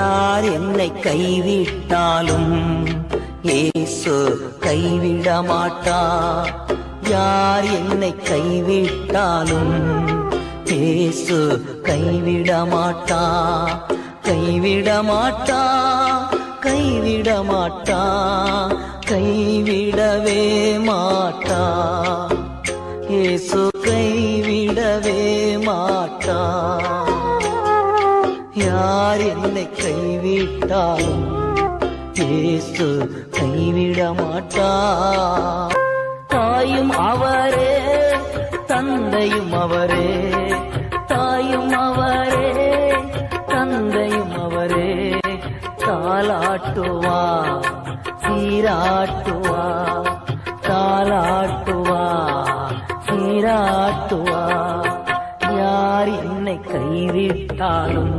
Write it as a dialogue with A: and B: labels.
A: யார் என்னை கைவிட்டாலும் ஏசு கைவிட மாட்டா யார் என்னை கைவிட்டாலும் ஏசு கைவிட மாட்டா கைவிட மாட்டா கைவிட மாட்டா கைவிடவே மாட்டா. ஏசு கைவிடவே மாட்டா. யார் என்னை கைவிட்டாலும் இயேசு கைவிட மாட்டா தாயும் அவரே தந்தையும் அவரே தாயும் அவரே தந்தையும் அவரே. தாலாட்டுவா சீராட்டுவா தாலாட்டுவா சீராட்டுவா. யார் என்னை கைவிட்டாலும்?